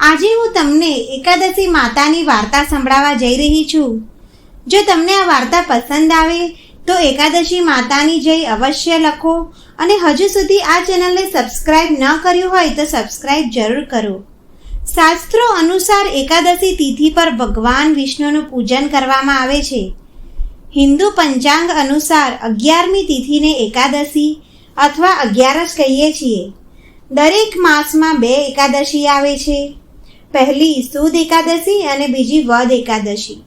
આજે હું તમને એકાદશી માતાની વાર્તા સંભળાવવા જઈ રહી છું. જો તમને આ વાર્તા પસંદ આવે, તો એકાદશી માતાની જય અવશ્ય લખો અને હજુ સુધી આ ચેનલને સબસ્ક્રાઇબ ન કર્યું હોય તો સબસ્ક્રાઇબ જરૂર કરો. શાસ્ત્રો અનુસાર એકાદશી તિથિ પર ભગવાન વિષ્ણુનું પૂજન કરવામાં આવે છે. હિન્દુ પંચાંગ અનુસાર અગિયારમી તિથિને એકાદશી અથવા અગિયારસ કહીએ છીએ. દરેક માસમાં બે એકાદશી આવે છે. પહેલી સુદ એકાદશી અને બીજી વદ એકાદશી.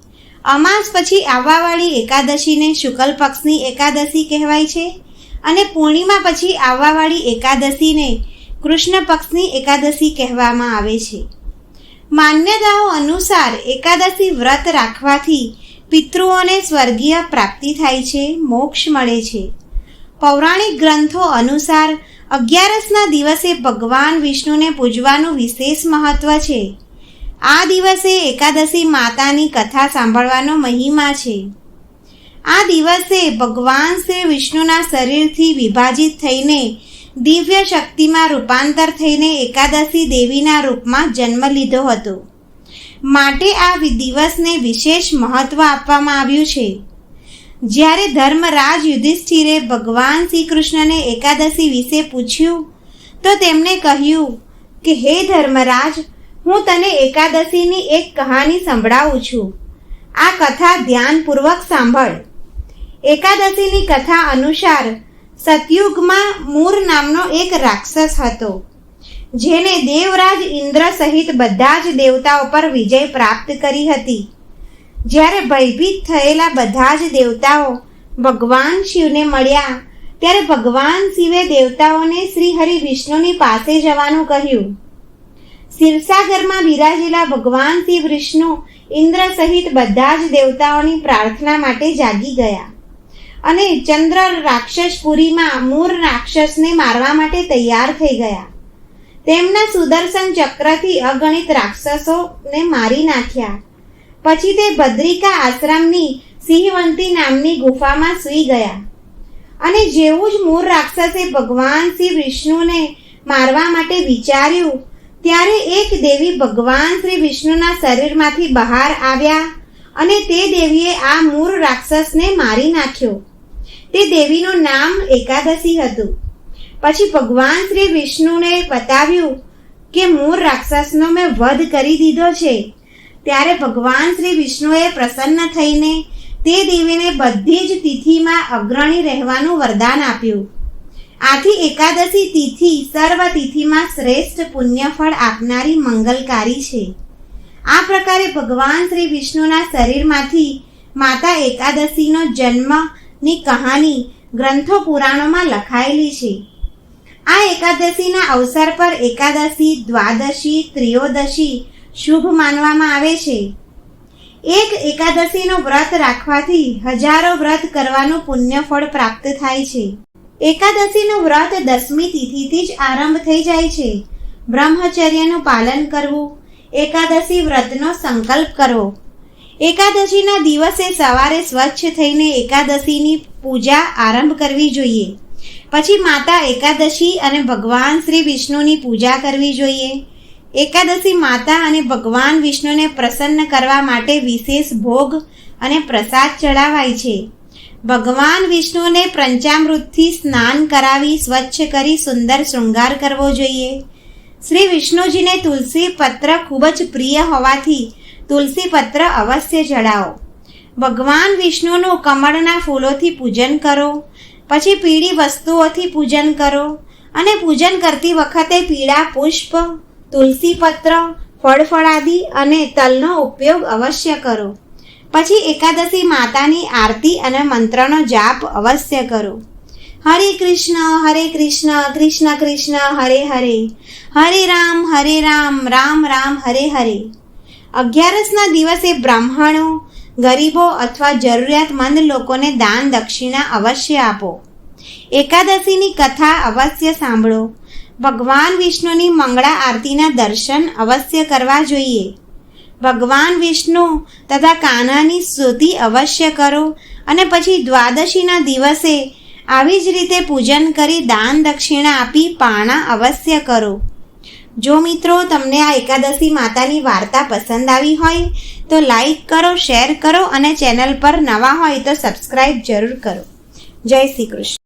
અમાસ પછી આવવાવાળી એકાદશીને શુક્લ પક્ષની એકાદશી કહેવાય છે અને પૂર્ણિમા પછી આવવાવાળી એકાદશીને કૃષ્ણ પક્ષની એકાદશી કહેવામાં આવે છે. માન્યતાઓ અનુસાર એકાદશી વ્રત રાખવાથી પિતૃઓને સ્વર્ગીય પ્રાપ્તિ થાય છે, મોક્ષ મળે છે. પૌરાણિક ગ્રંથો અનુસાર અગિયારસના દિવસે ભગવાન વિષ્ણુને પૂજવાનું વિશેષ મહત્વ છે. આ દિવસે એકાદશી માતાની કથા સાંભળવાનો મહિમા છે. આ દિવસે ભગવાન શ્રી વિષ્ણુના શરીરથી વિભાજિત થઈને દિવ્ય શક્તિમાં રૂપાંતર થઈને એકાદશી દેવીના રૂપમાં જન્મ લીધો હતો. માટે આ દિવસને વિશેષ મહત્વ આપવામાં આવ્યું છે. જ્યારે ધર્મરાજ યુધિષ્ઠિરે ભગવાન શ્રી કૃષ્ણને એકાદશી વિશે પૂછ્યું, તો તેમણે કહ્યું કે, હે ધર્મરાજ, હું તને એકાદશીની એક કહાની સંભળાવું છું. આ કથા ધ્યાનપૂર્વક સાંભળ. એકાદશીની કથા અનુસાર સતયુગમાં મૂર નામનો એક રાક્ષસ હતો, જેને દેવરાજ ઇન્દ્ર સહિત બધા જ દેવતાઓ પર વિજય પ્રાપ્ત કરી હતી. જ્યારે ભયભીત થયેલા બધા જ દેવતાઓ ભગવાન શિવને મળ્યા, ત્યારે ભગવાન શિવે દેવતાઓને શ્રી હરિ વિષ્ણુની પાસે જવાનું કહ્યું. શિવસાગરમાં બિરાજેલા ભગવાન શિવ વિષ્ણુ ઇન્દ્ર સહિત બધા જ દેવતાઓની પ્રાર્થના માટે જાગી ગયા અને ચંદ્ર રાક્ષસપુરીમાં મૂર રાક્ષસને મારવા માટે તૈયાર થઈ ગયા. તેમના સુદર્શન ચક્રથી અગણિત રાક્ષસોને મારી નાખ્યા. પછી તે ભદ્રિકા આશ્રમની સિંહવંતી નામની ગુફામાં સૂઈ ગયા. અને જેવું જ મૂર રાક્ષસે ભગવાન શ્રી વિષ્ણુને મારવા માટે વિચાર્યું, ત્યારે એક દેવી ભગવાન શ્રી વિષ્ણુના શરીરમાંથી બહાર આવ્યા અને તે દેવીએ આ મૂર રાક્ષસને મારી નાખ્યો. તે દેવીનું નામ એકાદશી હતું. પછી ભગવાન શ્રી વિષ્ણુને બતાવ્યું કે મૂર રાક્ષસનો મેં વધ કરી દીધો છે. ત્યારે ભગવાન શ્રી વિષ્ણુએ પ્રસન્ન થઈને તે દેવીને બધી જ તિથિમાં અગ્રણી રહેવાનું વરદાન આપ્યું. આથી એકાદશી તિથિ સર્વ તિથિમાં શ્રેષ્ઠ પુણ્યફળ આપનારી મંગલકારી છે. આ પ્રકારે ભગવાન શ્રી વિષ્ણુના શરીરમાંથી માતા એકાદશીનો જન્મની કહાની ગ્રંથો પુરાણોમાં લખાયેલી છે. આ એકાદશીના અવસર પર એકાદશી, દ્વાદશી, ત્રિયોદશી શુભ માનવામાં આવે છે. એક એકાદશીનો વ્રત રાખવાથી હજારો વ્રત કરવાનું પુણ્યફળ પ્રાપ્ત થાય છે. એકાદશીનું વ્રત દસમી તિથિથી જ આરંભ થઈ જાય છે. બ્રહ્મચર્યનું પાલન કરવું, એકાદશી વ્રતનો સંકલ્પ કરવો. એકાદશીના દિવસે સવારે સ્વચ્છ થઈને એકાદશીની પૂજા આરંભ કરવી જોઈએ. પછી માતા એકાદશી અને ભગવાન શ્રી વિષ્ણુની પૂજા કરવી જોઈએ. એકાદશી માતા અને ભગવાન વિષ્ણુને પ્રસન્ન કરવા માટે વિશેષ ભોગ અને પ્રસાદ ચડાવાય છે. ભગવાન વિષ્ણુને પંચામૃતથી સ્નાન કરાવી, સ્વચ્છ કરી, સુંદર શૃંગાર કરવો જોઈએ. શ્રી વિષ્ણુજીને તુલસી પત્ર ખૂબ જ પ્રિય હોવાથી તુલસી પત્ર અવશ્ય ચડાવો ભગવાન વિષ્ણુનું કમળના ફૂલોથી પૂજન કરો, પછી પીળી વસ્તુઓથી પૂજન કરો અને પૂજન કરતી વખતે પીળા પુષ્પ તુલસી પત્ર ફળફળાદી અને તલનો ઉપયોગ અવશ્ય કરો. પછી એકાદશી માતાની આરતી અને મંત્રનો જાપ અવશ્ય કરો. હરે કૃષ્ણ હરે કૃષ્ણ કૃષ્ણ કૃષ્ણ, હરે હરે. હરે રામ હરે રામ રામ રામ, હરે હરે. અગિયારસના દિવસે બ્રાહ્મણો, ગરીબો અથવા જરૂરિયાતમંદ લોકોને દાન દક્ષિણા અવશ્ય આપો. એકાદશીની કથા અવશ્ય સાંભળો. ભગવાન વિષ્ણુની મંગળા આરતીના દર્શન અવશ્ય કરવા જોઈએ. ભગવાન વિષ્ણુ તથા કાનાની સ્તુતિ અવશ્ય કરો અને પછી દ્વાદશીના દિવસે આવી જ રીતે પૂજન કરી દાન દક્ષિણા આપી પાણા અવશ્ય કરો. જો મિત્રો તમને આ એકાદશી માતાની વાર્તા પસંદ આવી હોય તો લાઈક કરો, શેર કરો અને ચેનલ પર નવા હોય તો સબસ્ક્રાઈબ જરૂર કરો. જય શ્રી કૃષ્ણ.